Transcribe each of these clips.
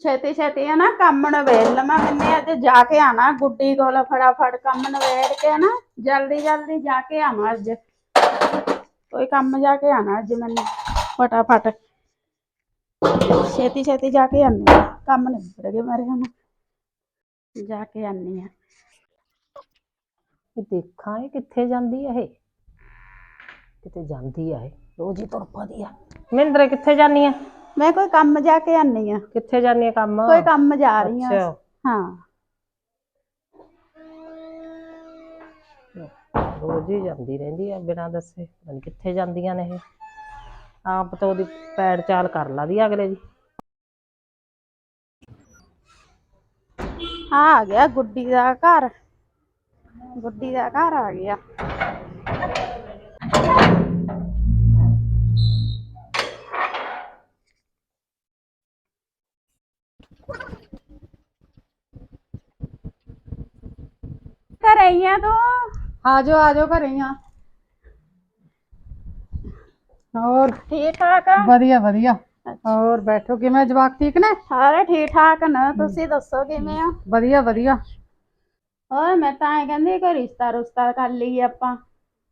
ਛੇਤੀ ਛੇਤੀ ਹੈ ਨਾ ਕੰਮ ਨਵੇੜ ਲਵਾਂ ਮੈਨੇ ਅੱਜ ਜਾ ਕੇ ਆਣਾ ਗੁੱਡੀ ਕੋਲ ਫਟਾਫਟ ਕੰਮ ਨਵੇੜ ਕੇ ਨਾ ਜਲਦੀ ਜਲਦੀ ਜਾ ਕੇ ਆਵਾਂ ਅੱਜ। ਕੋਈ ਕੰਮ ਜਾ ਕੇ ਆਣਾ ਅੱਜ ਮੈਨੇ ਫਟਾਫਟ। ਛੇਤੀ ਛੇਤੀ ਜਾ ਕੇ ਆਨੀ ਆਂ। ਕੰਮ ਨਿਬੜ ਗਏ ਮੇਰੇ ਹੁਣ। ਜਾ ਕੇ ਆਨੀ ਆ ਇਹ ਦੇਖਾਂ ਇਹ ਕਿੱਥੇ ਜਾਂਦੀ ਆ ਇਹ। ਕਿਤੇ ਜਾਂਦੀ ਆ ਇਹ। ਰੋਜ਼ ਹੀ ਤੁਰ ਪਦੀ ਆ। ਮਹਿੰਦਰੇ ਕਿੱਥੇ ਜਾਨੀ ਆ? ਮੈਂ ਕੋਈ ਕੰਮ ਜਾ ਕੇ ਆਨੀ ਆ। ਕਿੱਥੇ ਜਾਨੀ ਆ ਕੰਮ? ਕੋਈ ਕੰਮ ਜਾ ਰਹੀ ਆ। ਅੱਛਾ। ਹਾਂ। ਰੋਜ਼ ਹੀ ਜਾਂਦੀ ਰਹਿੰਦੀ ਆ ਬਿਨਾਂ ਦੱਸੇ। ਪਤਾ ਨੀ ਕਿੱਥੇ ਜਾਂਦੀਆਂ ਨੇ ਇਹ। ਆਪ ਤਾਂ ਉਹਦੀ ਪੈੜ ਚਾਲ ਕਰ ਲਾਦੀ ਅਗਲੇ ਦੀ। ਆ ਆ ਗਿਆ ਗੁੱਡੀ ਦਾ ਘਰ। ਗੁੱਡੀ ਦਾ ਘਰ ਆ ਗਿਆ। ਘਰੇ ਹੀ ਆ ਤੂੰ? ਆ ਜਾਓ ਆ ਜਾਓ ਘਰੇ ਹੀ ਆ। ਹੋਰ? ਠੀਕ ਠਾਕ ਆ? ਵਧੀਆ ਵਧੀਆ। ਹੋਰ ਬੈਠੋ ਕਿਵੇਂ ਜਵਾਕ ਠੀਕ ਨੇ? ਸਾਰੇ ਠੀਕ ਠਾਕ ਨਾ। ਤੁਸੀਂ ਦੱਸੋ ਕਿਵੇਂ ਆ? ਵਧੀਆ ਵਧੀਆ। ਹੋਰ ਮੈਂ ਤਾਂ ਐ ਕਹਿੰਦੀ ਕੋਈ ਰਿਸ਼ਤਾ ਰੁਸ਼ਤਾ ਕਰ ਲਈਏ ਆਪਾਂ।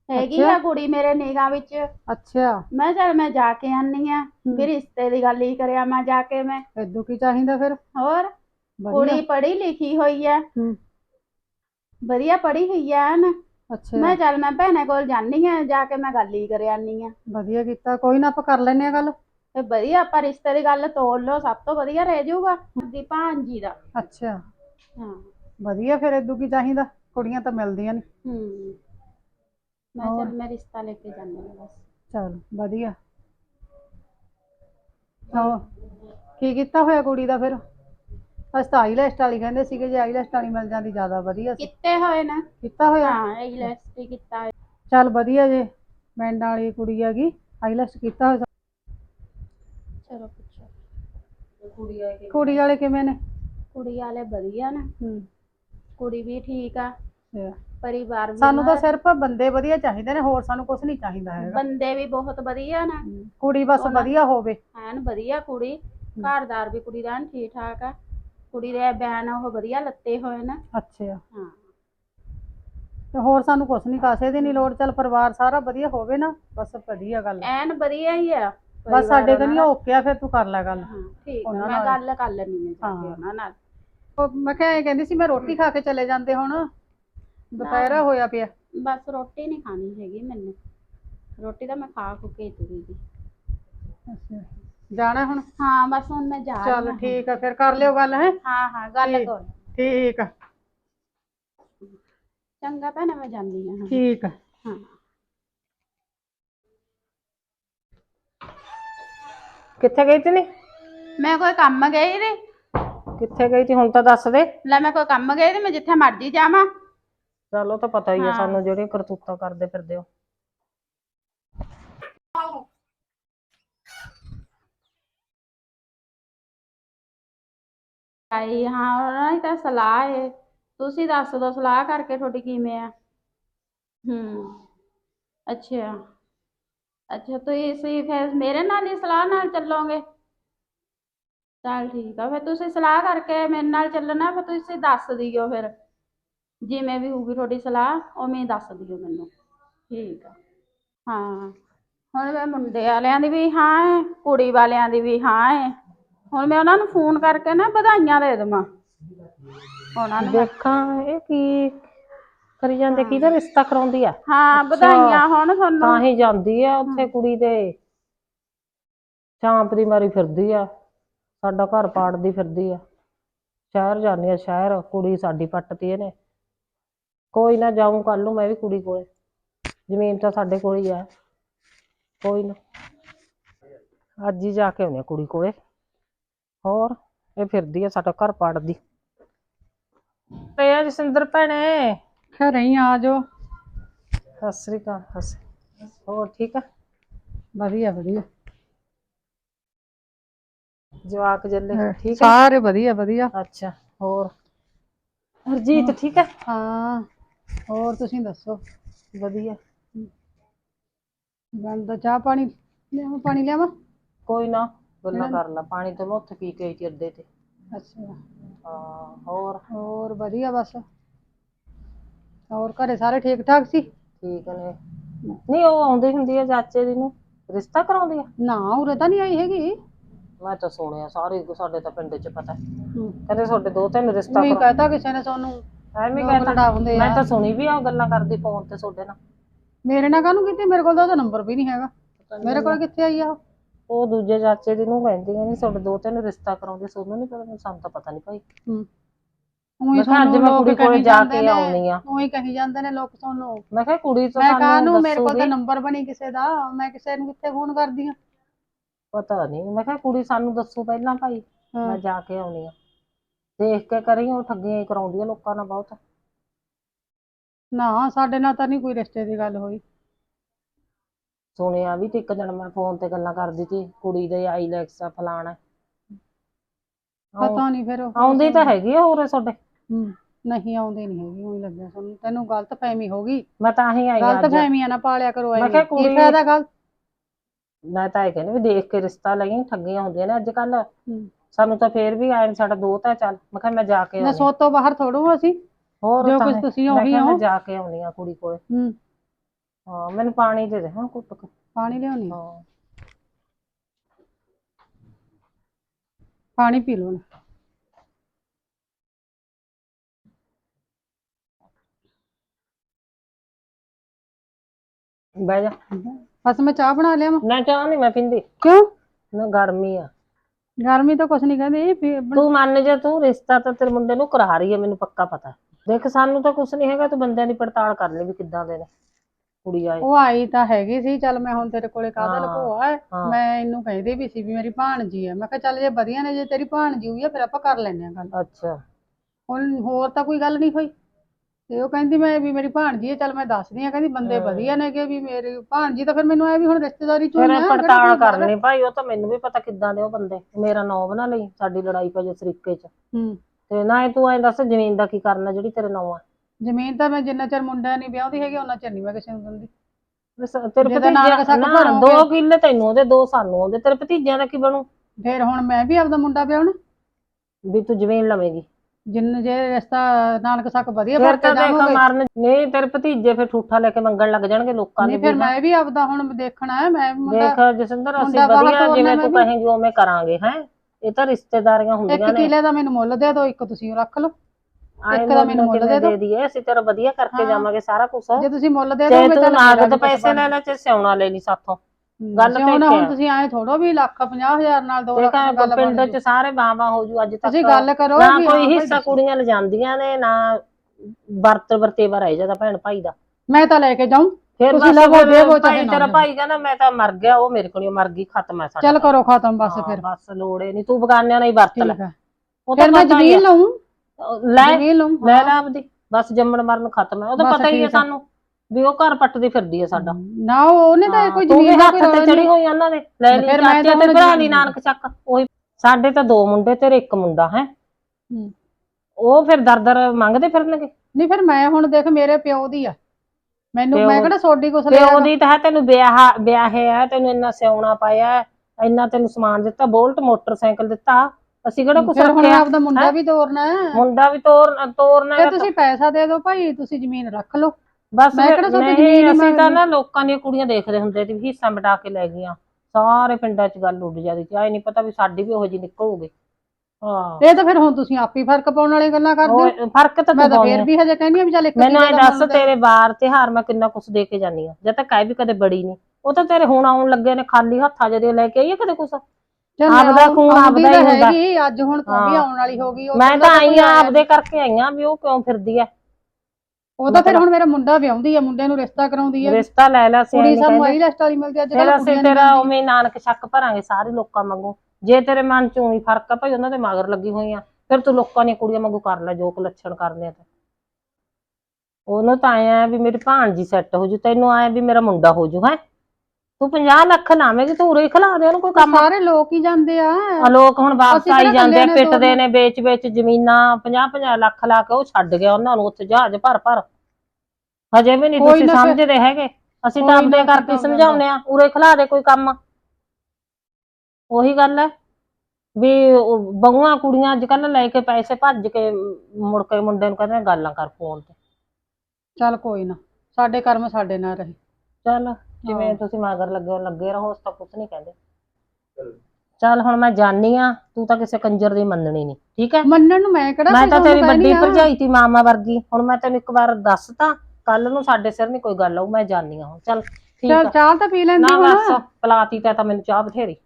ਹੈਗੀ ਆ ਕੁੜੀ ਮੇਰੇ ਨਿਗਾਹ ਵਿੱਚ। ਅੱਛਾ। ਮੈਂ ਚੱਲ ਮੈਂ ਜਾ ਕੇ ਆਨੀ ਆ। ਵੀ ਰਿਸ਼ਤੇ ਦੀ ਗੱਲ ਹੀ ਕਰਿਆ ਮੈਂ ਜਾ ਕੇ ਮੈਂ। ਇਦੋਂ ਕੀ ਚਾਹੀਦਾ ਫਿਰ? ਹੋਰ? ਕੁੜੀ ਵਧੀਆ ਪੜ੍ਹੀ ਲਿਖੀ ਹੋਈ ਐ ਹੂੰ। ਵਧੀਆ ਪੜ੍ਹੀ ਹੋਈ ਐ ਨਾ ਅੱਛਾ। ਮੈਂ ਚੱਲ ਮੈਂ ਭੈਣੇ ਕੋਲ ਜਾਨੀ ਆ ਜਾ ਕੇ ਮੈਂ ਗੱਲ ਹੀ ਕਰ ਆਨੀ ਆ। ਵਧੀਆ ਕੀਤਾ ਕੋਈ ਨਾ ਆਪਾਂ ਕਰ ਲੈਨੇ ਆ ਗੱਲ। ਤੇ ਵਧੀਆ ਆਪਾਂ ਰਿਸ਼ਤੇ ਦੀ ਗੱਲ ਤੋੜ ਲਓ ਸਭ ਤੋਂ ਵਧੀਆ ਰਹਿ ਜਾਊਗਾ। ਦੀ ਭਾਂਜੀ ਦਾ। ਅੱਛਾ। ਹਾਂ। ਵਧੀਆ ਫਿਰ ਇਦੋਂ ਕੀ ਚਾਹੀਦਾ? ਕੁੜੀਆਂ ਤਾਂ ਮਿਲਦੀਆਂ ਨੇ। ਹੂੰ। ਮੈਂ ਚੱਲ ਮੈਂ ਰਿਸ਼ਤਾ ਲੈ ਕੇ ਜਾਨੀ ਆ ਬਸ। ਚਲ ਵਧੀਆ। ਹੋਰ? ਕੀ ਕੀਤਾ ਹੋਇਆ ਕੁੜੀ ਦਾ ਫਿਰ? ਅਸੀਂ ਤਾਂ ਆਈਲੈਸਟ ਵਾਲੀ ਕਹਿੰਦੇ ਸੀਗੇ ਜੇ ਆਈਲੈਸਟ ਵਾਲੀ ਮਿਲ ਜਾਂਦੀ ਜ਼ਿਆਦਾ ਵਧੀਆ ਸੀ। ਕਿੱਤੇ ਹੋਏ ਨਾ? ਕੀਤਾ ਹੋਇਆ? ਹਾਂ ਇਹ ਲੈਸਟੀ ਕੀਤਾ ਹੋਇਆ। ਚੱਲ ਵਧੀਆ ਜੇ ਮੈਂਡ ਵਾਲੀ ਕੁੜੀ ਹੈਗੀ ਆਈਲੈਸਟ ਕੀਤਾ ਹੋਇਆ। ਚਲੋ ਪੁੱਛੋ। ਕੁੜੀ ਵਾਲੇ ਕਿਵੇਂ ਨੇ? ਕੁੜੀ ਵਾਲੇ ਵਧੀਆ ਨਾ। ਹੂੰ। ਕੁੜੀ ਵੀ ਠੀਕ ਆ। ਅੱਛਾ। ਪਰਿਵਾਰ ਵੀ ਸਾਨੂੰ ਤਾਂ ਸਿਰਫ ਬੰਦੇ ਵਧੀਆ ਚਾਹੀਦੇ ਨੇ ਹੋਰ ਸਾਨੂੰ ਕੁਝ ਨਹੀਂ ਚਾਹੀਦਾ ਹੈਗਾ। ਬੰਦੇ ਵੀ ਬਹੁਤ ਵਧੀਆ ਨਾ। ਕੁੜੀ ਬਸ ਵਧੀਆ ਹੋਵੇ। ਐਨ ਵਧੀਆ ਕੁੜੀ। ਘਰਦਾਰ ਵੀ ਕੁੜੀ ਦਾ ਐਨ ਠੀਕ ਠਾਕ ਆ। ਕੁੜੀ ਦੇ ਬੈਨ ਉਹ ਵਧੀਆ ਲੱਤੇ ਹੋਏ ਨਾ। ਅੱਛਾ। ਹਾਂ। ਤੇ ਹੋਰ ਸਾਨੂੰ ਕੁਝ ਨਹੀਂ ਕਾਸੇ ਦੀ ਨਹੀਂ ਲੋੜ। ਚੱਲ ਪਰਿਵਾਰ ਸਾਰਾ ਵਧੀਆ ਹੋਵੇ ਨਾ ਬਸ ਵਧੀਆ ਗੱਲ। ਐਨ ਵਧੀਆ ਹੀ ਆ। ਬਸ ਸਾਡੇ ਕਨੀ ਓਕੇ ਆ ਫਿਰ ਤੂੰ ਕਰ ਲੈ ਗੱਲ। ਹਾਂ ਠੀਕ ਆ। ਉਹਨਾਂ ਮੈਂ ਨਾਲ। ਗੱਲ ਕਰ ਲੈਣੀ ਹੈ ਜਾ ਕੇ ਹਾਂ। ਉਹਨਾਂ ਨਾਲ। ਉਹ ਮੈਂ ਕਿਹਾ ਕਹਿੰਦੀ ਸੀ ਮੈਂ ਰੋਟੀ ਖਾ ਕੇ ਚਲੇ ਜਾਂਦੇ ਹੁਣ। ਦੁਪਹਿਰਾ ਹੋਇਆ ਪਿਆ। ਬਸ ਰੋਟੀ ਨਹੀਂ ਖਾਣੀ ਹੈਗੀ ਮੈਨੂੰ। ਰੋਟੀ ਤਾਂ ਮੈਂ ਖਾ ਖੁ ਕੇ ਹੀ ਤੁਰੀ ਅੱਛਾ ਜਾਣਾ ਹੁਣ? ਹਾਂ ਬਸ ਹੁਣ ਮੈਂ ਜਾ ਰਹੀ ਚੱਲ ਹਾਂ। ਠੀਕ ਆ ਫਿਰ ਕਰ ਲਿਓ ਗੱਲ ਹੈ? ਹਾਂ ਹਾਂ ਗੱਲ ਠੀਕ। ਕਰ। ਠੀਕ ਆ। ਚੰਗਾ ਭੈਣੇ ਮੈਂ ਜਾਂਦੀ ਹਾਂ ਠੀਕ ਆ। ਹਾਂ। ਕਿੱਥੇ ਗਈ ਤੀ ਨੀ? ਮੈਂ ਕੋਈ ਕੰਮ ਗਈ ਨੀ। ਕਿੱਥੇ ਗਈ ਤੀ ਹੁਣ ਤਾਂ ਦੱਸ ਦੇ। ਲੈ ਮੈਂ ਕੋਈ ਕੰਮ ਗਈ ਨੀ ਮੈਂ ਜਿੱਥੇ ਮਰਜ਼ੀ ਜਾਵਾਂ। ਚਲੋ ਤਾਂ ਪਤਾ ਹੀ ਆ। ਸਾਨੂੰ ਜਿਹੜੇ ਕਰਤੂਤਾਂ ਕਰਦੇ ਫਿਰਦੇ ਹੋ ਆਈ ਹਾਂ ਉਹਨਾਂ ਦੀ ਤਾਂ ਸਲਾਹ ਏ। ਤੁਸੀਂ ਦੱਸ ਦਿਓ ਸਲਾਹ ਕਰਕੇ ਤੁਹਾਡੀ ਕਿਵੇਂ ਆ? ਹੂੰ ਅੱਛਾ। ਅੱਛਾ ਤੁਸੀਂ ਫਿਰ ਮੇਰੇ ਨਾਲ ਹੀ ਸਲਾਹ ਨਾਲ ਚੱਲੋਗੇ? ਚੱਲ ਠੀਕ ਆ ਫਿਰ ਤੁਸੀਂ ਸਲਾਹ ਕਰਕੇ ਮੇਰੇ ਨਾਲ ਚੱਲਣਾ ਫਿਰ ਤੁਸੀਂ ਦੱਸ ਦਿਓ ਫਿਰ। ਜਿਵੇਂ ਵੀ ਹੋਊਗੀ ਤੁਹਾਡੀ ਸਲਾਹ ਉਵੇਂ ਹੀ ਦੱਸ ਦਿਓ ਮੈਨੂੰ। ਠੀਕ ਆ। ਹਾਂ। ਹੁਣ ਮੈਂ ਮੁੰਡੇ ਵਾਲਿਆਂ ਦੀ ਵੀ ਹਾਂ ਏ ਕੁੜੀ ਵਾਲਿਆਂ ਦੀ ਵੀ ਹਾਂ ਏ ਹੁਣ ਮੈਂ ਉਹਨਾਂ ਨੂੰ ਫੋਨ ਕਰਕੇ ਨਾ ਵਧਾਈਆਂ ਦੇ ਦੇਵਾਂ। ਉਹਨਾਂ ਨੂੰ ਦੇਖਾਂ ਇਹ ਕੀ ਕਰੀ ਜਾਂਦੇ ਕਿਹਦਾ ਰਿਸ਼ਤਾ ਕਰਾਉਂਦੀ ਆ? ਹਾਂ ਵਧਾਈਆਂ ਹੁਣ ਤੁਹਾਨੂੰ। ਤਾਂ ਹੀ ਜਾਂਦੀ ਆ ਉੱਥੇ ਕੁੜੀ ਦੇ। ਚਾਂਪ ਦੀ ਮਾਰੀ ਫਿਰਦੀ ਆ। ਸਾਡਾ ਘਰ ਪਾੜਦੀ ਫਿਰਦੀ ਆ। ਸ਼ਹਿਰ ਜਾਂਦੀ ਆ ਸ਼ਹਿਰ। ਕੁੜੀ ਸਾਡੀ ਪੱਟਤੀ ਇਹਨੇ। ਕੋਈ ਨਾ ਜਾਊਂ ਕੱਲ ਨੂੰ ਮੈਂ ਵੀ ਕੁੜੀ ਕੋਲੇ। ਜ਼ਮੀਨ ਤਾਂ ਸਾਡੇ ਕੋਲ ਹੀ ਆ। ਕੋਈ ਨਾ। ਅੱਜ ਹੀ ਜਾ ਕੇ ਆਉਂਦੇ ਆ ਕੁੜੀ ਕੋਲੇ। ਹੋਰ ਇਹ ਫਿਰਦੀ ਆ ਸਾਡਾ ਘਰ ਪਾੜਦੀ। ਤੇ ਆ ਜਸਿੰਦਰ ਭੈਣੇ। ਘਰੇ ਹੀ ਆ ਜਾਓ। ਸਤਿ ਸ੍ਰੀ ਅਕਾਲ ਸਤਿ ਸ੍ਰੀ ਅਕਾਲ। ਹੋਰ ਠੀਕ ਆ? ਵਧੀਆ ਵਧੀਆ। ਜਵਾਕ ਜੱਲੇ ਠੀਕ ਆ? ਸਾਰੇ ਵਧੀਆ ਵਧੀਆ। ਅੱਛਾ ਹੋਰ। ਹਰਜੀਤ ਠੀਕ ਹੈ ਹਾਂ। ਹੋਰ ਤੁਸੀਂ ਦੱਸੋ? ਵਧੀਆ। ਗੱਲ ਦਾ ਚਾਹ ਪਾਣੀ ਲਿਆਵਾਂ ਪਾਣੀ ਲਿਆਵਾਂ? ਕੋਈ ਨਾ ਗੱਲਾਂ ਕਰ ਲਾ ਪਾਣੀ ਤਾਂ ਮੈਂ ਉੱਥੇ ਪੀ ਕੇ ਆਈ ਚਿਰਦੇ ਤੇ। ਅੱਛਾ। ਹਾਂ ਹੋਰ? ਹੋਰ ਵਧੀਆ ਬਸ। ਹੋਰ ਘਰੇ ਸਾਰੇ ਠੀਕ ਠਾਕ ਸੀ? ਠੀਕ ਨੇ। ਨਹੀਂ ਉਹ ਆਉਂਦੀ ਹੁੰਦੀ ਆ ਚਾਚੇ ਦੀ ਨੂੰ। ਰਿਸ਼ਤਾ ਕਰਾਉਂਦੀ ਆ? ਨਾ ਉਰੇ ਤਾਂ ਨਹੀਂ ਆਈ ਹੈਗੀ। ਮੈਂ ਤਾਂ ਸੁਣਿਆ ਸਾਰੇ ਸਾਡੇ ਤਾਂ ਪਿੰਡ 'ਚ ਪਤਾ। ਕਹਿੰਦੇ ਤੁਹਾਡੇ ਦੋ ਤਿੰਨ ਰਿਸ਼ਤਾ ਨਹੀਂ ਕਹਤਾ ਕਿਸੇ ਨੇ ਤੁਹਾਨੂੰ। ਐਵੇਂ ਲੋਕ ਕਹਿੰਦਾ ਲੜਾਉਂਦੇ ਆ ਮੈਂ ਤਾਂ ਸੁਣੀ ਵੀ ਆ ਗੱਲਾਂ ਕਰਦੀ ਫੋਨ ਤੇ ਤੁਹਾਡੇ ਨਾਲ। ਮੇਰੇ ਨਾਲ ਕਾਹਨੂੰ ਕੀਤੀ? ਮੇਰੇ ਕੋਲ ਤਾਂ ਉਹਦਾ ਨੰਬਰ ਵੀ ਨਹੀਂ ਹੈਗਾ। ਮੇਰੇ ਕੋਲ ਕਿੱਥੇ ਆਈ ਆ ਉਹ? ਉਹ ਦੂਜੇ ਚਾਚੇ ਦੀ ਨੂੰ ਕਹਿੰਦੀ ਨਹੀਂ ਤੁਹਾਡੇ ਦੋ ਤਿੰਨ ਰਿਸ਼ਤਾ ਕਰਾਉਂਦੇ ਸੋਨੂੰ ਨਹੀਂ ਪਤਾ ਮੈਨੂੰ ਸਾਨੂੰ ਤਾਂ ਪਤਾ ਨਹੀਂ ਭਾਈ। ਹੂੰ। ਉਹੀ ਮੈਂ ਕਿਹਾ ਅੱਜ ਮੈਂ ਕੁੜੀ ਕੋਲੇ ਕਹੀ ਜਾ ਜਾਂਦੇ ਕੇ ਨੇ ਆਉਣੀ ਆ। ਉਹੀ ਕਹੀ ਜਾਂਦੇ ਨੇ ਲੋਕ ਤੁਹਾਨੂੰ। ਮੈਂ ਕਿਹਾ ਕੁੜੀ ਤਾਂ ਮੈਂ ਸਾਨੂੰ ਕਾਹਨੂੰ? ਮੇਰੇ ਕੋਲ ਤਾਂ ਦੱਸੂਗੀ ਨੰਬਰ ਬਣੀ ਕਿਸੇ ਦਾ। ਮੈਂ ਕਿਸੇ ਨੂੰ ਕਿੱਥੇ ਫੋਨ ਕਰਦੀ ਆ? ਪਤਾ ਨਹੀਂ ਮੈਂ ਕਿਹਾ ਕੁੜੀ ਸਾਨੂੰ ਦੱਸੂ ਪਹਿਲਾਂ ਭਾਈ। ਮੈਂ ਜਾ ਕੇ ਆਉਣੀ ਆ। ਦੇਖ ਕੇ ਕਰੀ ਉਹ ਠੱਗੀਆਂ ਹੀ ਕਰਾਉਂਦੀ ਆ ਲੋਕਾਂ ਨਾਲ ਬਹੁਤ। ਨਾ ਸਾਡੇ ਨਾਲ ਤਾਂ ਨਹੀਂ ਕੋਈ ਰਿਸ਼ਤੇ ਦੀ ਗੱਲ ਹੋਈ। ਸੁਣਿਆ ਵੀ ਤੇ ਇੱਕ ਦਿਨ ਮੈਂ ਫੋਨ ਤੇ ਗੱਲਾਂ ਕਰਦੀ ਸੀ ਕੁੜੀ ਦੇ ਆਈਲੈਕਸ ਆ ਫਲਾਣਾ। ਪਤਾ ਨਹੀਂ ਫਿਰ ਉਹ- ਆਉਂਦੀ ਤਾਂ ਹੈਗੀ ਆ ਹੋਰ ਤੁਹਾਡੇ? ਨਹੀਂ ਆਉਂਦੇ ਨਹੀਂ ਹੈਗੀ ਉਹੀ ਲੱਗਿਆ ਤੁਹਾਨੂੰ ਤੈਨੂੰ ਗਲਤ ਫਹਿਮੀ ਹੋ ਗਈ। ਮੈਂ ਤਾਂ ਹੀ ਆਈ ਗਲਤ ਅੱਜ। ਫਹਿਮੀਆਂ ਨਾ ਪਾਲਿਆ ਕਰੋ ਮੈਂ ਕਿਹਾ ਕੀ ਕੁੜੀ- ਫਾਇਦਾ ਗਲਤ? ਮੈਂ ਤਾਂ ਇਹ ਕਹਿੰਦੀ ਵੀ ਦੇਖ ਕੇ ਰਿਸ਼ਤਾ ਲਈ ਠੱਗੀਆਂ ਹੁੰਦੀਆਂ ਨੇ ਅੱਜ ਕੱਲ। ਸਾਨੂੰ ਤਾਂ ਫੇਰ ਵੀ ਆਏ ਸਾਡਾ ਦੋ ਤਾਂ ਚੱਲ। ਮੈਂ ਕਿਹਾ ਮੈਂ ਜਾ ਕੇ ਨਾ ਆਉਣੀ ਸੋਚ ਤੋਂ ਬਾਹਰ ਥੋੜੋ ਅਸੀਂ। ਹੋਰ ਜੋ ਤਾਂ ਕੁਝ ਹੈ। ਤੁਸੀਂ ਮੈਂ ਉਹੀ ਕਿਹਾ ਹੋ ਮੈਂ ਜਾ ਕੇ ਆਉਣੀ ਆ ਕੁੜੀ ਕੋਲੇ। ਹੂੰ। ਹਾਂ ਮੈਨੂੰ ਪਾਣੀ ਦੇ ਦੇ ਹਾਂ ਕੁੱਟ ਕੇ। ਪਾਣੀ ਲਿਆਉਣੀ ਹਾਂ। ਪਾਣੀ ਪੀ ਲਓ ਨਾ। ਬਹਿ ਜਾ। ਬਸ ਮੈਂ ਚਾਹ ਬਣਾ ਲਿਆ ਨਾ ਚਾਹ ਨਹੀਂ ਮੈਂ ਪੀਂਦੀ। ਕਿਉਂ? ਨਾ ਗਰਮੀ ਆ। ਗਰਮੀ ਤਾਂ ਕੁਛ ਨਹੀਂ ਕਹਿੰਦੀ ਬਣ- ਤੂੰ ਮੰਨ ਜਾ ਤੂੰ ਰਿਸ਼ਤਾ ਤਾਂ ਤੇਰੇ ਮੁੰਡੇ ਨੂੰ ਕਰਾ ਰਹੀ ਹੈ ਮੈਨੂੰ ਪੱਕਾ ਪਤਾ। ਦੇਖ ਸਾਨੂੰ ਤਾਂ ਕੁਝ ਨਹੀਂ ਹੈਗਾ ਤੂੰ ਬੰਦਿਆਂ ਦੀ ਪੜਤਾਲ ਕਰ ਲੈ ਵੀ ਕਿੱਦਾਂ ਦੇ ਨੇ ਕੁੜੀ ਆਏ। ਉਹ ਆਈ ਤਾਂ ਹੈਗੀ ਸੀ ਚੱਲ ਮੈਂ ਹੁਣ ਤੇਰੇ ਕੋਲੇ ਕਾਹਦਾ ਹਾਂ, ਲਕੋਆ ਹੈ। ਮੈਂ ਇਹਨੂੰ ਕਹਿੰਦੀ ਵੀ ਸੀ ਵੀ ਮੇਰੀ ਭਾਣਜੀ ਹੈ। ਮੈਂ ਕਿਹਾ ਚੱਲ ਜੇ ਵਧੀਆ ਨੇ ਜੇ ਤੇਰੀ ਭਾਣਜੀ ਹੋਈ ਹੈ ਫਿਰ ਆਪਾਂ ਕਰ ਲੈਂਦੇ ਆ ਗੱਲ। ਅੱਛਾ। ਹੁਣ ਹੋਰ ਤਾਂ ਕੋਈ ਗੱਲ ਨਹੀਂ ਹੋਈ। ਤੇ ਉਹ ਕਹਿੰਦੀ ਮੈਂ ਵੀ ਮੇਰੀ ਭਾਣਜੀ ਹੈ ਚੱਲ ਮੈਂ ਦੱਸਦੀ ਆ ਕਹਿੰਦੀ ਬੰਦੇ ਵਧੀਆ ਨੇ ਕਿ ਵੀ ਮੇਰੀ ਭਾਣਜੀ ਤਾਂ ਫਿਰ ਮੈਨੂੰ ਐ ਵੀ ਹੁਣ ਰਿਸ਼ਤੇਦਾਰੀ ਚੋਂ ਫਿਰ ਆ, ਕਿਹੜਾ ਪੜਤਾਲ ਕਰਨੀ ਭਾਈ ਉਹ ਤਾਂ ਮੈਨੂੰ ਵੀ ਪਤਾ ਕਿੱਦਾਂ ਦੇ ਉਹ ਬੰਦੇ। ਮੇਰਾ ਨਾਂ ਬਣਾ ਲਈ ਸਾਡੀ ਲੜਾਈ ਪੈ ਜੇ ਸਰੀਕੇ 'ਚ। ਹੂੰ। ਤੇ ਨਾ ਇਹ ਤੂੰ ਐਂ ਦੱਸ ਜ਼ਮੀਨ ਦਾ ਕੀ ਕਰਨਾ ਜਿਹੜੀ ਤੇਰੇ ਨਾਂ ਆ। ਜ਼ਮੀਨ ਤਾਂ ਮੈਂ ਜਿੰਨਾ ਚਿਰ ਮੁੰਡਾ ਨਹੀਂ ਵਿਆਹਦੀ ਹੈਗੀ ਉਹਨਾਂ ਚਿਰ ਨਹੀਂ ਮੈਂ ਕਿਸੇ ਨੂੰ ਦਿੰਦੀ। ਤੇਰੇ ਭਤੀਜੇ ਨਾ। ਦੋ ਕਿੱਲੇ ਤੈਨੂੰ ਉਹਦੇ ਦੋ ਸਾਨੂੰ ਉਹਦੇ ਤੇਰੇ ਭਤੀਜਿਆਂ ਦਾ ਕੀ ਬਣੂ? ਫਿਰ ਹੁਣ ਮੈਂ ਵੀ ਆਪਦਾ ਮੁੰਡਾ ਵਿਆਹਣਾ। ਵੀ ਤੂੰ ਜ਼ਮੀਨ ਲਵੇਂਗੀ। ਜਿੰਨ ਜੇ ਰਿਸ਼ਤਾ ਨਾਨਕ ਸੱਕ ਵਧੀਆ ਫਿਰ ਤਾਂ ਦੇਖ ਮਰਨ ਨਹੀਂ ਤੇਰੇ ਭਤੀਜੇ ਫਿਰ ਠੂਠਾ ਲੈ ਕੇ ਮੰਗਣ ਲੱਗ ਜਾਣਗੇ ਲੋਕਾਂ ਦੇ ਨਹੀਂ ਫਿਰ ਮੈਂ ਵੀ ਆਪਦਾ ਹੁਣ ਦੇਖਣਾ ਹੈ ਮੈਂ ਮੁੰਡਾ ਦੇਖ ਜਸਿੰਦਰ ਅਸੀਂ ਮੁੰਡਾ ਵਧੀਆ ਜਿਵੇਂ ਤੂੰ। ਕਹੇਂਗੀ ਉਵੇਂ ਕਰਾਂਗੇ ਹੈ। ਇਹ ਤਾਂ ਰਿਸ਼ਤੇਦਾਰੀਆਂ ਇੱਕ ਹੁੰਦੀਆਂ ਨੇ। ਕਿਲੇ ਦਾ ਮੈਨੂੰ ਮੁੱਲ ਦੇ ਦਿਓ ਇੱਕ ਤੁਸੀਂ ਰੱਖ ਲਓ। ਆਏ ਇੱਕ ਦਾ ਮੈਨੂੰ ਮੁੱਲ ਦੇ ਦਿਓ। ਦੇ ਦਈਏ? ਅਸੀਂ ਤੇਰਾ ਵਧੀਆ ਕਰਕੇ ਹਾਂ। ਜਾਵਾਂਗੇ ਸਾਰਾ ਕੁਝ ਜੇ ਤੁਸੀਂ ਮੁੱਲ ਦੇ ਤੇ ਦੋਗੇ ਤੂੰ ਤਾਂ ਨਗਦ ਪੈਸੇ ਲੈ ਲੈ ਤੇ ਸਿਉਣਾ ਲੈ ਲਈ ਸਾਥੋਂ। ਗੱਲ ਤੇ ਹੁਣ ਹੁਣ। ਤੁਸੀਂ ਆਏ ਥੋੜੋ ਵੀ ਲੱਖ 50000 ਨਾਲ 2 ਲੱਖ ਨਾਲ ਗੱਲ ਪਿੰਡ ਚ ਸਾਰੇ ਬਾਵਾ ਹੋ ਜੂ ਅੱਜ ਤੱਕ ਤੁਸੀਂ ਗੱਲ ਕਰੋ ਨਾ ਕੋਈ ਹਿੱਸਾ ਕੁੜੀਆਂ ਲਿਜਾਂਦੀਆਂ ਨੇ ਨਾ ਵਰਤ ਵਰਤੇਵਾ ਰਹਿ ਜਾਂਦਾ ਭੈਣ ਭਾਈ ਦਾ ਮੈਂ ਤਾਂ ਲੈ ਕੇ ਜਾਉਂ ਫਿਰ ਤੁਸੀਂ ਲਵੋ, ਦੇਵੋ, ਚਾਹੇ ਤੇਰਾ। ਭਾਈ ਕਹਿੰਦਾ ਮੈਂ ਤਾਂ ਮਰ ਗਿਆ ਉਹ ਮੇਰੇ ਕੋਲ ਮਰ ਗਈ ਖਤਮ ਹੈ ਸਾਡਾ ਚੱਲ ਕਰੋ ਖਤਮ ਬਸ ਫਿਰ ਬਸ ਲੋੜੇ ਨਹੀਂ ਤੂੰ ਬਗਾਨਿਆਂ ਨਾਲ ਹੀ ਵਰਤ ਲੈ ਉਹ ਫਿਰ ਮੈਂ ਜ਼ਮੀਨ। ਲਊਂ ਲੈ ਜ਼ਮੀਨ ਲਊਂ ਲੈ। ਲੈ ਆਪਦੀ ਬਸ ਜੰਮਣ ਮਰਨ ਖਤਮ ਹੈ ਉਹ ਤਾਂ ਪਤਾ ਹੀ ਆ। ਸਾਨੂੰ ਵੀ ਉਹ ਘਰ ਪੱਟਦੀ ਫਿਰਦੀ ਹੈ ਸਾਡਾ। ਨਾ ਉਹ- ਉਹਨੇ ਤਾਂ ਕੋਈ ਤੂੰ ਵੀ ਜ਼ਮੀਨ ਦਾ ਹੱਥ ਕੋਈ ਤੇ ਰੌਲਾ ਚੜੀ ਨਹੀਂ। ਹੋਈ ਉਹਨਾਂ ਦੇ। ਲੈ ਲਈ ਫਿਰ ਮੈਂ ਚਾਚੇ ਤਾਂ ਭਰਾ ਲਈ ਨਾਨਕ ਚੱਕ। ਉਹੀ ਸਾਡੇ ਤਾਂ ਦੋ ਮੁੰਡੇ ਤੇਰੇ ਇੱਕ ਮੁੰਡਾ ਹੈ। ਹੂੰ। ਉਹ ਫਿਰ ਦਰ ਦਰ ਮੰਗਦੇ ਫਿਰਨਗੇ। ਨਹੀਂ ਫਿਰ ਮੈਂ ਹੁਣ ਦੇਖ ਮੇਰੇ ਪਿਓ ਦੀ ਆ। ਮੈਨੂੰ ਪਿਓ- ਮੈਂ ਕਿਹੜਾ ਸੋਡੀ ਕੁਛ ਤੇ ਲਿਆ ਉਹਦੀ ਤਾਂ ਹੈ ਤੈਨੂੰ ਵਿਆਹ ਵਿਆਹੇ ਹੈ ਤੈਨੂੰ ਇੰਨਾ ਸਿਉਣਾ ਪਾਇਆ ਹੈ, ਇੰਨਾ ਤੈਨੂੰ ਸਮਾਨ ਦਿੱਤਾ ਬੋਲਟ ਮੋਟਰਸਾਈਕਲ ਦਿੱਤਾ। ਅਸੀਂ ਕਿਹੜਾ ਕੁਛ ਫਿਰ ਹੁਣ ਰੱਖਿਆ? ਆਪਦਾ ਮੁੰਡਾ ਵੀ ਤੋਰਨਾ ਹੈ। ਮੁੰਡਾ ਵੀ ਤੋਰ ਤੋਰਨਾ ਤੇ। ਹੈਗਾ ਤੁਸੀਂ ਪੈਸਾ ਦੇ ਦਿਓ ਭਾਈ ਤੁਸੀਂ ਜ਼ਮੀਨ ਰੱਖ ਲਓ। ਬਸ ਮੈਂ ਕਿਹੜਾ ਤੁਹਾਡੀ ਨਹੀਂ ਅਸੀਂ ਤਾਂ। ਨਾ ਲੋਕਾਂ ਦੀਆਂ ਕੁੜੀਆਂ ਦੇਖਦੇ ਹੁੰਦੇ ਸੀ ਵੀ ਹਿੱਸਾ ਵਟਾ ਕੇ ਲੈ ਗਈਆਂ ਸਾਰੇ ਪਿੰਡਾਂ 'ਚ ਗੱਲ ਉੱਡ ਜਾਂਦੀ ਸੀ ਆਏ ਨਹੀਂ ਪਤਾ ਵੀ ਸਾਡੀ ਵੀ ਉਹੋ ਜਿਹੀ ਨਿਕਲੂਗੀ ਹਾਂ ਇਹ ਤਾਂ ਫਿਰ ਹੁਣ ਤੁਸੀਂ ਆਪ ਹੀ ਫ਼ਰਕ ਪਾਉਣ ਵਾਲੀਆਂ ਗੱਲਾਂ ਕਰਦੇ ਹੋ ਫ਼ਰਕ ਤਾਂ ਮੈਂ ਤੂੰ ਫੇਰ ਆ। ਵੀ ਹਜੇ ਕਹਿੰਦੀ ਆ ਵੀ ਚੱਲ ਇੱਕ ਮੈਨੂੰ ਇਹ ਦੱਸ। ਤੇਰੇ ਵਾਰ ਤਿਉਹਾਰ ਮੈਂ ਕਿੰਨਾ ਕੁਛ ਦੇ ਕੇ ਜਾਨੀ ਆ ਜਦ ਤੱਕ ਕਹਿ ਵੀ ਕਦੇ ਬੜੀ ਨਹੀਂ ਉਹ ਤਾਂ ਤੇਰੇ ਹੁਣ ਆਉਣ ਲੱਗੇ ਨੇ ਖਾਲੀ ਹੱਥਾਂ ਜਦੋਂ ਲੈ ਕੇ ਆਈਏ ਕਦੇ ਕੁਛ ਆਪਦਾ ਖੂਨ ਆਪਦਾ ਹੀ ਹੁੰਦਾ। ਅੱਜ ਹੁਣ ਤੂੰ ਵੀ। ਆਉਣ ਵਾਲੀ ਹੋ ਗਈ ਮੈਂ ਤਾਂ ਆਈ ਆ ਆਪਦੇ ਕਰਕੇ ਆਈ ਆ ਵੀ ਉਹ ਕਿਉਂ ਫਿਰਦੀ ਐ ਉਹ ਤਾਂ ਫਿਰ ਹੁਣ ਮੇਰਾ ਮੁੰਡਾ ਵਿਆਹੁੰਦੀ ਆ ਮੁੰਡੇ ਨੂੰ ਰਿਸ਼ਤਾ ਕਰਾਉਂਦੀ ਆ। ਰਿਸ਼ਤਾ ਲੈ ਲੈ ਅਸੀਂ ਕੁੜੀ ਨੀ ਸਾਨੂੰ। ਆਈ ਲਿਸਟ ਵਾਲੀ ਮਿਲਦੀ ਅੱਜ ਫਿਰ ਕੱਲ ਅਸੀਂ ਤੇਰਾ ਉਵੇਂ ਨਾਨਕ ਸ਼ੱਕ ਭਰਾਂਗੇ ਸਾਰੇ ਲੋਕਾਂ ਵਾਂਗੂ। ਜੇ ਤੇਰੇ ਮਨ ਚ ਉਹੀ ਫ਼ਰਕ ਆ ਭਾਈ ਉਹਨਾਂ ਦੇ ਮਗਰ ਲੱਗੀ ਹੋਈ ਆ। ਫਿਰ ਤੂੰ ਲੋਕਾਂ ਦੀਆਂ ਕੁੜੀਆਂ ਵਾਂਗੂ ਕਰ ਲੈ ਜੋ ਕੁ ਲੱਛਣ ਕਰਨੇ ਆ ਤੇ। ਉਹਨੂੰ ਤਾਂ ਆਇਆ ਵੀ ਮੇਰੀ ਭਾਣਜੀ ਸੈੱਟ ਹੋ ਜੂ ਤੈਨੂੰ ਆਇਆ ਵੀ ਮੇਰਾ ਮੁੰਡਾ ਹੋ ਜੂ ਹੈ? ਤੂੰ 50 ਲੱਖ ਲਾਵੇਂਗੀ ਤੂੰ ਉਰੇ ਹੀ ਖਿਲਾ ਦੇ ਉਹਨੂੰ ਕੋਈ ਕੰਮ। ਸਾਰੇ ਲੋਕ ਹੀ ਜਾਂਦੇ ਆ। ਆ ਲੋਕ ਹੁਣ ਵਾਪਸ ਅਸੀਂ ਆਈ ਕਿਹੜਾ ਜਾਂਦੇ ਆ ਨੇ ਪਿੱਟਦੇ ਨੇ ਵੇਚ ਵੇਚ ਜ਼ਮੀਨਾਂ 50 50 ਲੱਖ ਲਾ ਕੇ ਉਹ ਛੱਡ ਗਿਆ ਉਹਨਾਂ ਨੂੰ ਉੱਥੇ ਜਹਾਜ਼ ਭਰ ਭਰ। ਹਜੇ ਵੀ ਨਹੀਂ ਕੋਈ ਤੁਸੀਂ ਨਾ ਫਿਰ- ਸਮਝਦੇ ਹੈਗੇ। ਅਸੀਂ ਕੋਈ ਤਾਂ ਨਾ ਆਪਦੇ ਫਿਰ ਕਰਕੇ ਤਾਂ ਸਮਝਾਉਂਦੇ ਆ ਉਰੇ ਖਿਲਾ ਦੇ ਕੋਈ ਕੰਮ। ਉਹੀ ਗੱਲ ਹੈ ਵੀ ਉਹ ਬਹੂਆਂ ਕੁੜੀਆਂ ਅੱਜ ਕੱਲ ਲੈ ਕੇ ਪੈਸੇ ਭੱਜ ਕੇ ਮੁੜ ਕੇ ਮੁੰਡੇ ਨੂੰ ਕਹਿੰਦੇ ਗਾਲਾਂ ਕਰ ਫੋਨ ਤੇ। ਚੱਲ ਕੋਈ ਨਾ ਸਾਡੇ ਕਰਮ ਸਾਡੇ ਨਾਲ ਰਹੇ। ਚੱਲ। ਜਿਵੇਂ ਤੁਸੀਂ ਮਗਰ ਲੱਗੇ ਹੋ ਲੱਗੇ ਰਹੋ ਉਸ ਤਾਂ ਕੁਝ ਨਹੀਂ ਕਹਿੰਦੇ। ਚੱਲ। ਹੁਣ ਮੈਂ ਜਾਣੀ ਆ ਤੂੰ ਤਾਂ ਕਿਸੇ ਕੰਜਰ ਦੀ ਮੰਨਣੀ ਨਹੀਂ ਠੀਕ ਹੈ? ਮੰਨਣ ਨੂੰ ਮੈਂ ਕਿਹੜਾ ਮੈਂ ਤਾਂ ਤੇਰੀ ਵੱਡੀ। ਭਰਜਾਈ ਤੀ ਮਾਮਾ ਵਰਗੀ ਹੁਣ ਮੈਂ ਤੈਨੂੰ ਇੱਕ ਵਾਰ ਦੱਸਤਾ ਕੱਲ ਨੂੰ ਸਾਡੇ ਸਿਰ ਨਹੀਂ ਕੋਈ ਗੱਲ ਆਊ ਮੈਂ ਜਾਣੀ ਆ ਹੁਣ ਚੱਲ ਠੀਕ ਆ। ਚਾਹ ਤਾਂ ਪੀ ਲੈਂਦੀ ਨਾ ਹੁਣ। ਬਸ ਪਲਾਤੀ ਤਾਂ ਤਾਂ ਮੈਨੂੰ ਚਾਹ ਬਥੇਰੀ।